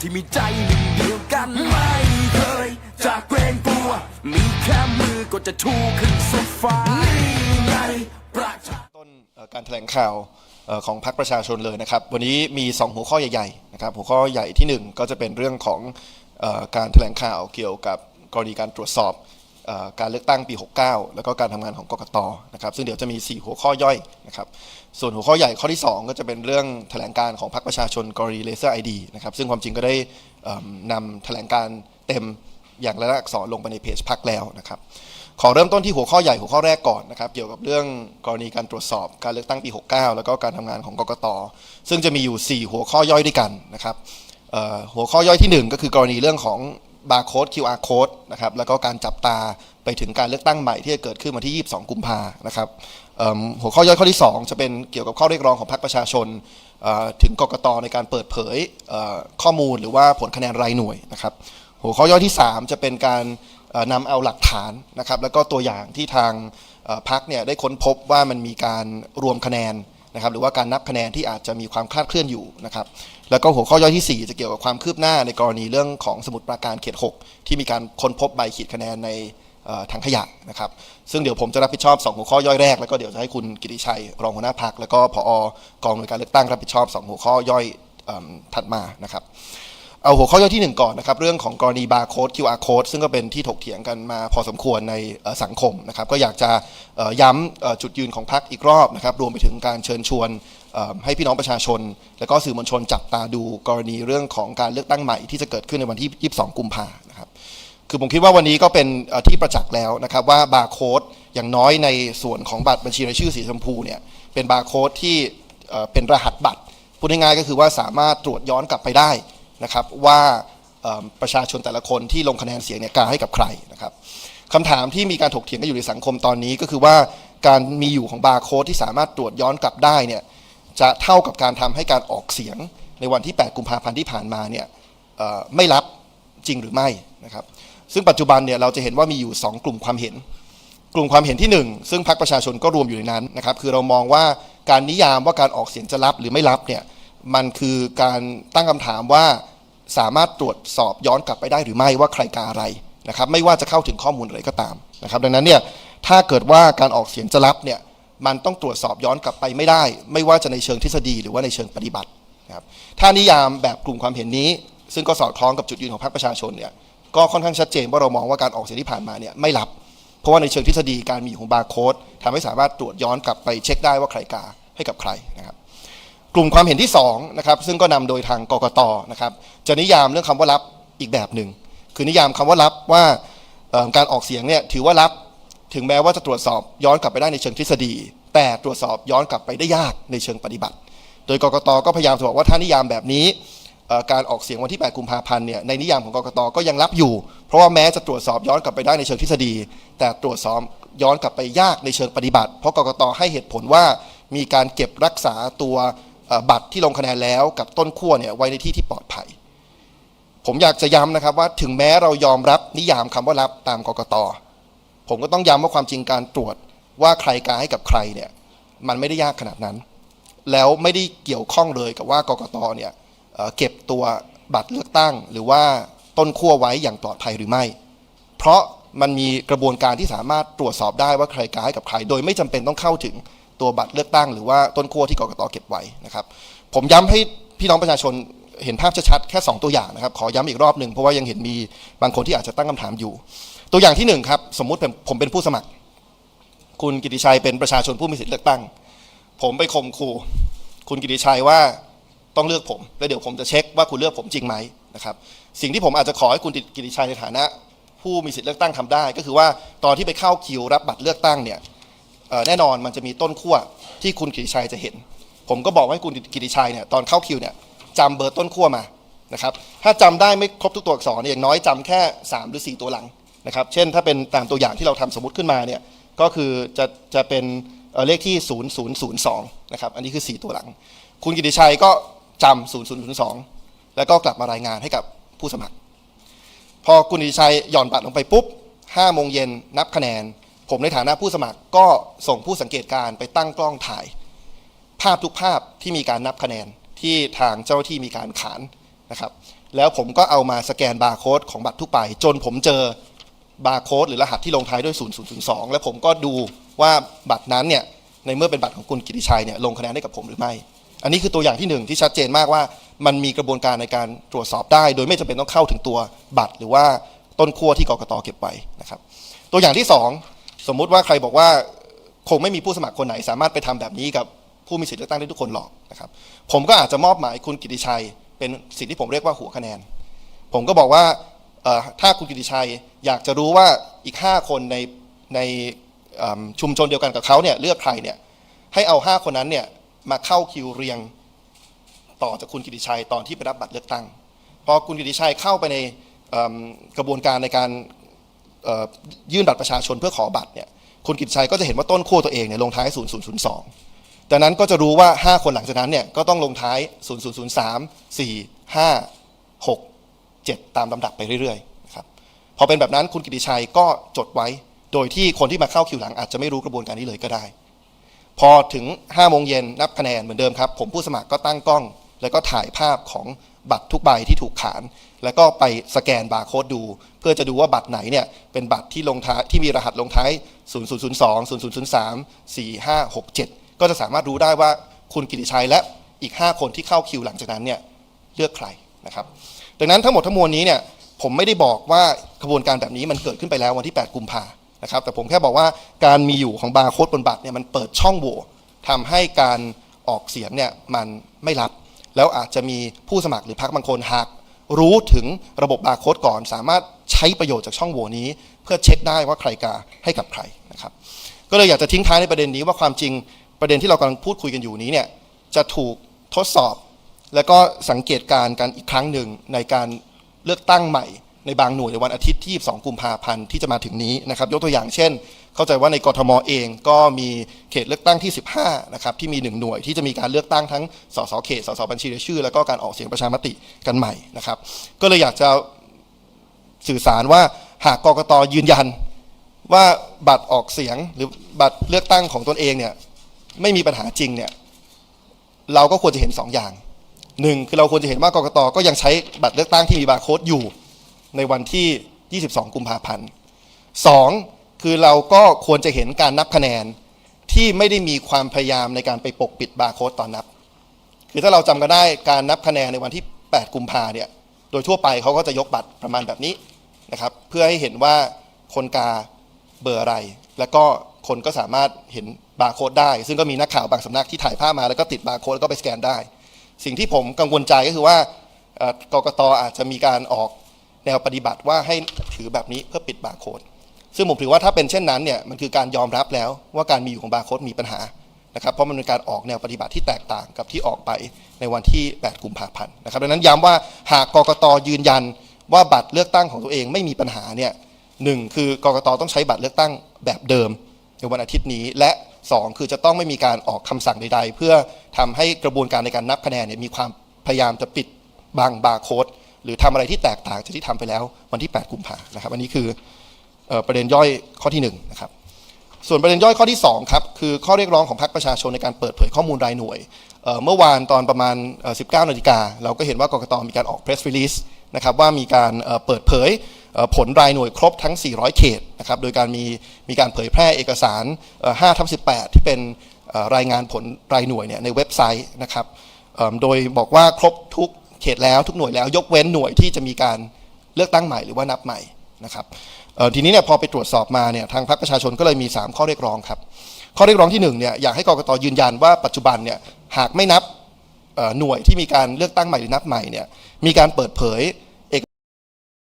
ที่มีใจหนึ่งเดียวกันไม่เคยจะเกรงกลัว มีแค่มือก็จะชูขึ้นสุดฟ้านี่ไงประชาต้นการแถลงข่าวของพรรคประชาชนเลยนะครับ วันนี้มี 2 หัวข้อใหญ่ๆนะครับหัวข้อใหญ่ที่ 1 ก็จะเป็นเรื่องของการแถลงข่าวเกี่ยวกับกรณีการตรวจสอบ การเลือกตั้งปี 69 แล้วก็การทำงานของกกตนะครับซึ่งเดี๋ยวจะมี 4 หัวข้อย่อยนะครับส่วนหัวข้อใหญ่ข้อที่ 2 ก็จะเป็นเรื่องแถลงการของพรรคประชาชนกรณีเลเซอร์ไอดีนะครับซึ่งความจริงก็ได้เอิ่มนำแถลงการเต็มอย่างละอักษรลงไปในเพจพรรคแล้วนะครับขอเริ่มต้นที่หัวข้อใหญ่หัวข้อแรกก่อนนะครับเกี่ยวกับเรื่องกรณีการตรวจสอบการเลือกตั้งปี 69 แล้วก็การทำงานของกกตซึ่งจะมีอยู่ 4 หัวข้อย่อยด้วยกันนะครับหัวข้อย่อยทีหนึ่1 ก็คือกรณีเรื่องของ บาร์โค้ด QR code นะครับแล้วก็การจับตาไปถึงการเลือกตั้งใหม่ที่จะเกิดขึ้นวันที่ 22 กุมภานะครับหัวข้อย่อยข้อที่ 2 จะเป็นเกี่ยวกับข้อเรียกร้องของพรรคประชาชน ถึงกกตในการเปิดเผยข้อมูลหรือว่าผลคะแนนรายหน่วยนะครับหัวข้อย่อยที่ 3 จะเป็นการนำเอาหลักฐานนะครับแล้วก็ตัวอย่างที่ทางเอ่อพักเนี่ยได้ค้นพบว่ามันมีการรวมคะแนน นะครับหรือว่าการนับคะแนนที่อาจจะมีความคลาดเคลื่อนอยู่นะครับแล้วก็หัวข้อย่อยที่ 4 จะเกี่ยวกับความคืบหน้าในกรณีเรื่องของสมุดปราการเขต 6 ที่มีการค้นพบใบขีดคะแนนในเอ่อถังขยะนะครับซึ่งเดี๋ยวผมจะรับผิดชอบ 2 หัวข้อย่อยแรก แล้วก็เดี๋ยวจะให้คุณกิติชัย รองหัวหน้าพักแล้วก็ผอกองหน่วยการเลือกตั้งรับผิดชอบ 2 หัวข้อย่อยเอิ่มถัดมานะครับ เอาหัวข้อย่อยที่1ก่อนนะครับเรื่องของกรณีบาร์โค้ด QR code ซึ่งก็เป็นที่ถกเถียงกันมาพอสมควรในสังคมนะครับก็อยากจะย้ำจุดยืนของพรรคอีกรอบนะครับรวมไปถึงการเชิญชวนให้พี่น้องประชาชน และก็สื่อมวลชนจับตาดูกรณีเรื่องของการเลือกตั้งใหม่ที่จะเกิดขึ้นในวันที่ 22 กุมภานะครับคือผมคิดว่าวันนี้ก็เป็นที่ประจักษ์แล้วนะครับว่าบาร์โค้ดอย่างน้อยในส่วนของบัตรบัญชีรายชื่อสีชมพูเนี่ยเป็นบาร์โค้ดที่เอ่อเป็นรหัสบัตรพูดง่ายๆก็คือว่าสามารถตรวจย้อนกลับไปได้ นะครับว่าประชาชนแต่ละคนที่ลงคะแนนเสียงเนี่ยกาให้กับใครนะครับคำถามที่มีการถกเถียงกันอยู่ในสังคมตอนนี้ก็คือว่าการมีอยู่ของบาร์โค้ดที่สามารถตรวจย้อนกลับได้เนี่ยจะเท่ากับการทำให้การออกเสียงในวันที่ 8 กุมภาพันธ์ที่ผ่านมาเนี่ยไม่รับจริงหรือไม่นะครับซึ่งปัจจุบันเนี่ยเราจะเห็นว่ามีอยู่ 2 กลุ่มความเห็น กลุ่มความเห็นที่ 1 ซึ่งพรรคประชาชนก็รวมอยู่ในนั้นนะครับคือเรามองว่าการนิยามว่าการออกเสียงจะรับหรือไม่รับเนี่ยมันคือการตั้งคำถามว่า สามารถตรวจสอบย้อนกลับไปได้หรือไม่ว่าใครกาอะไรนะครับไม่ว่าจะเข้าถึงข้อมูลอะไรก็ตามนะครับดังนั้นเนี่ยถ้าเกิดว่าการออกเสียงจะรับเนี่ยมันต้องตรวจสอบย้อนกลับไปไม่ได้ ไม่ว่าจะในเชิงทฤษฎีหรือว่าในเชิงปฏิบัตินะครับถ้านิยามแบบกลุ่มความเห็นนี้ ซึ่งก็สอดคล้องกับจุดยืนของพรรคประชาชนเนี่ยก็ค่อนข้างชัดเจนว่าเรามองว่าการออกเสียงที่ผ่านมาเนี่ยไม่รับ เพราะว่าในเชิงทฤษฎีการมีของบาร์โค้ดทำให้สามารถตรวจย้อนกลับไปเช็คได้ว่าใครกาให้กับใครนะครับ กลุ่มความเห็นที่2นะครับซึ่งก็นำโดยทางกกตนะครับจะนิยามเรื่องคำว่ารับอีกแบบหนึ่งคือนิยามคำว่ารับว่าการออกเสียงเนี่ยถือว่ารับถึงแม้ว่าจะตรวจสอบย้อนกลับไปได้ในเชิงทฤษฎี แต่ตรวจสอบย้อนกลับไปได้ยากในเชิงปฏิบัติ โดยกกตก็พยายามจะบอกว่าถ้านิยามแบบนี้การออกเสียงวันที่ 8 กุมภาพันธ์เนี่ยในนิยามของกกตก็ยังรับอยู่ เพราะว่าแม้จะตรวจสอบย้อนกลับไปได้ในเชิงทฤษฎี แต่ตรวจสอบย้อนกลับไปยากในเชิงปฏิบัติ เพราะกกตให้เหตุผลว่ามีการเก็บรักษาตัว บัตรที่ลงคะแนนแล้วกับต้นขั้วเนี่ยไว้ในที่ที่ปลอดภัย ผมอยากจะย้ำนะครับว่าถึงแม้เรายอมรับนิยามคำว่ารับตามกกต ผมก็ต้องย้ำว่าความจริงการตรวจว่าใครกาให้กับใครเนี่ยมันไม่ได้ยากขนาดนั้น แล้วไม่ได้เกี่ยวข้องเลยกับว่ากกตเนี่ยเเก็บตัวบัตรเลือกตั้ง หรือว่าต้นขั้วไว้อย่างปลอดภัยหรือไม่ เพราะมันมีกระบวนการที่สามารถตรวจสอบได้ว่าใครกาให้กับใคร โดยไม่จำเป็นต้องเข้าถึง ตัวบัตรเลือกตั้งหรือว่าต้นขั้วที่กกตเก็บไว้นะครับ ผมย้ำให้พี่น้องประชาชนเห็นภาพชัดๆแค่ 2 ตัวอย่างนะครับขอย้ำอีกรอบหนึ่งเพราะว่ายังเห็นมีบางคนที่อาจจะตั้งคำถามอยู่ ตัวอย่างที่หนึ่งครับสมมุติผมเป็นผู้สมัคร คุณกิติชัยเป็นประชาชนผู้มีสิทธิเลือกตั้ง ผมไปข่มขู่คุณกิติชัยว่าต้องเลือกผมแล้วเดี๋ยวผมจะเช็คว่าคุณเลือกผมจริงไหมนะครับสิ่งที่ผมอาจจะขอให้คุณกิติชัยในฐานะ ผู้มีสิทธิเลือกตั้งทำได้ ก็คือว่าตอนที่ไปเข้าคิวรับบัตรเลือกตั้งเนี่ย แน่นอนมันจะมีต้นขั้วที่คุณกิติชัยจะเห็น ผมก็บอกให้คุณกิติชัยเนี่ยตอนเข้าคิวเนี่ยจำเบอร์ต้นขั้วมานะครับถ้าจำได้ไม่ครบทุกตัวอักษรอย่างน้อยจำแค่ 3 หรือ 4 ตัวหลังนะครับเช่นถ้าเป็นตามตัวอย่างที่เราทำสมมติขึ้นมาเนี่ยก็คือจะจะเป็นเเลขที่ 0002นะครับอันนี้คือ 4 ตัวหลัง คุณกิติชัยก็จำ0002 แล้วก็กลับมารายงานให้กับผู้สมัคร พอคุณกิติชัยหย่อนบัตรลงไปปุ๊บ5โมงเย็นนับคะแนน ผมในฐานะผู้สมัครก็ส่งผู้สังเกตการไปตั้งกล้องถ่าย ภาพทุกภาพที่มีการนับคะแนนที่ทางเจ้าหน้าที่มีการขานนะครับ แล้วผมก็เอามาสแกนบาร์โค้ดของบัตรทุกใบจนผมเจอบาร์โค้ดหรือรหัสที่ลงท้ายด้วย 0002 แล้วผมก็ดูว่าบัตรนั้นเนี่ยในเมื่อเป็นบัตรของคุณกิติชัยเนี่ยลงคะแนนได้กับผมหรือไม่ อันนี้คือตัวอย่างที่หนึ่งที่ชัดเจนมากว่า มันมีกระบวนการในการตรวจสอบได้ โดยไม่จำเป็นต้องเข้าถึงตัวบัตร หรือว่าต้นขั้วที่กรกตเก็บไว้นะครับ ตัวอย่างที่สอง สมมุติว่าใครบอกว่าคงไม่มีผู้สมัครคนไหน สามารถไปทำแบบนี้กับผู้มีสิทธิเลือกตั้งได้ทุกคนหรอกนะครับ ผมก็อาจจะมอบหมายคุณกิติชัย เป็นสิ่งที่ผมเรียกว่าหัวคะแนน ผมก็บอกว่าถ้าคุณกิติชัยอยากจะรู้ว่าอีก 5 คนในในชุมชนเดียวกันกับเขาเนี่ยเลือกใครเนี่ยให้เอา 5 คนนั้นเนี่ยมาเข้าคิวเรียงต่อจากคุณกิติชัยตอนที่ไปรับบัตรเลือกตั้งพอคุณกิติชัยเข้าไปในกระบวนการในการ ยื่นบัตรประชาชนเพื่อขอบัตรเนี่ยคุณกิติชัยก็จะเห็นว่าต้นขั้วตัวเองเนี่ยลงท้าย 0002ดังนั้นก็จะรู้ว่า 5 คนหลังจากนั้นเนี่ยก็ต้องลงท้าย 0003 4 5 6 7 ตามลำดับไปเรื่อยๆนะครับพอเป็นแบบนั้นคุณกิติชัยก็จดไว้ โดยที่คนที่มาเข้าคิวหลังอาจจะไม่รู้กระบวนการนี้เลยก็ได้ พอถึง5โมงเย็นนับคะแนนเหมือนเดิมครับ ผมผู้สมัครก็ตั้งกล้อง แล้วก็ถ่ายภาพของ บัตรทุกใบที่ถูกขาน แล้วก็ไปสแกนบาร์โค้ดดู เพื่อจะดูว่าบัตรไหนเนี่ยเป็นบัตรที่ลงท้ายที่มีรหัสลงท้าย 0002 0003 4567 ก็จะสามารถรู้ได้ว่าคุณกิติชัยและอีก 5 คนที่เข้าคิวหลังจากนั้นเนี่ยเลือกใครนะครับดังนั้นทั้งหมดทั้งมวลนี้เนี่ยผมไม่ได้บอกว่ากระบวนการแบบนี้มันเกิดขึ้นไปแล้ววันที่ 8 กุมภานะครับแต่ผมแค่บอกว่าการมีอยู่ของบาร์โค้ดบนบัตรเนี่ยมันเปิดช่องโหว่ทำให้การออกเสียงเนี่ยมันไม่รับ แล้วอาจจะมีผู้สมัครหรือพรรคบางคนหากรู้ถึงระบบบาร์โค้ดก่อน สามารถใช้ประโยชน์จากช่องโหว่นี้ เพื่อเช็คได้ว่าใครกาให้กับใครนะครับก็เลยอยากจะทิ้งท้ายในประเด็นนี้ว่าความจริงประเด็นที่เรากำลังพูดคุยกันอยู่นี้เนี่ยจะถูกทดสอบ แล้วก็สังเกตการกันอีกครั้งหนึ่งในการเลือกตั้งใหม่ในบางหน่วยในวันอาทิตย์ที่ 22 กุมภาพันธ์ที่จะมาถึงนี้นะครับยกตัวอย่างเช่น เข้าใจว่าในกรทมเองก็มีเขตเลือกตั้งที่ 15 นะครับ ที่มีหนึ่งหน่วยที่จะมีการเลือกตั้งทั้งสสเขตสสบัญชีรายชื่อ แล้วก็การออกเสียงประชามติกันใหม่นะครับ ก็เลยอยากจะสื่อสารว่าหากกกตยืนยันว่าบัตรออกเสียงหรือบัตรเลือกตั้งของตนเองเนี่ยไม่มีปัญหาจริงเนี่ยเราก็ควรจะเห็นสองอย่างหนึ่งคือเราควรจะเห็นว่ากกตก็ยังใช้บัตรเลือกตั้งที่มีบาร์โค้ดอยู่ในวันที่ 22 กุมภาพันธ์สอง คือเราก็ควรจะเห็นการนับคะแนนที่ไม่ได้มีความพยายามในการไปปกปิดบาร์โค้ดตอนนับ คือถ้าเราจำกันได้การนับคะแนนในวันที่ 8 กุมภาเนี่ย โดยทั่วไปเขาก็จะยกบัตรประมาณแบบนี้นะครับ เพื่อให้เห็นว่าคนกาเบอร์อะไร แล้วก็คนก็สามารถเห็นบาร์โค้ดได้ ซึ่งก็มีนักข่าวบางสำนักที่ถ่ายภาพมาแล้วก็ติดบาร์โค้ดแล้วก็ไปสแกนได้ สิ่งที่ผมกังวลใจก็คือว่ากกตอาจจะมีการออกแนวปฏิบัติว่าให้ถือแบบนี้เพื่อปิดบาร์โค้ด ซึ่งผมถือว่าถ้าเป็นเช่นนั้นเนี่ยมันคือการยอมรับแล้วว่าการมีอยู่ของบาร์โค้ดมีปัญหานะครับเพราะมันเป็นการออกแนวปฏิบัติที่แตกต่างกับที่ออกไปในวันที่ 8 กุมภาพันธ์นะครับดังนั้นย้ำว่าหากกกตยืนยันว่าบัตรเลือกตั้งของตัวเองไม่มีปัญหาเนี่ยหนึ่งคือกกตต้องใช้บัตรเลือกตั้งแบบเดิมในวันอาทิตย์นี้ และ 2 คือจะต้องไม่มีการออกคำสั่งใด ๆ เพื่อทำให้กระบวนการในการนับคะแนนเนี่ยมีความพยายามจะปิดบังบาร์โค้ดหรือทำอะไรที่แตกต่างจากที่ทำไปแล้ววันที่ 8 กุมภานะครับอันนี้คือ ประเด็นย่อยข้อที่1นงนะครับส่วนประเด็นย่อยข้อที่2ครับคือข้อเรียกร้องของพรรคประชาชนในการเปิดเผยข้อมูลรายหน่วยเเมื่อวานตอนประมาณ 19นาฬิกาเราก็เห็นว่ากรกตมีการออก press release นะครับว่ามีการเเปิดเผยเผลรายหน่วยครบทั้ง 400 เขตนะครับโดยการมีมีการเผยแพร่เอกสาร5ทับ18 ที่เป็นรายงานผลรายหน่วยเนี่ยในเว็บไซต์นะครับโดยบอกว่าครบทุกเขตแล้วทุกหน่วยแล้วยกเว้นหน่วยที่จะมีการเลือกตั้งใหม่หรือว่านับใหม่ นะครับทีนี้เนี่ยพอไปตรวจสอบมาเนี่ยทางพรรคประชาชนก็เลยมี 3 ข้อเรียกร้องครับ ข้อเรียกร้องที่1เนี่ยอยากให้กรกตยืนยันว่าปัจจุบันเนี่ยหากไม่นับหน่วยที่มีการเลือกตั้งใหม่หรือนับใหม่เนี่ยมีการเปิดเผย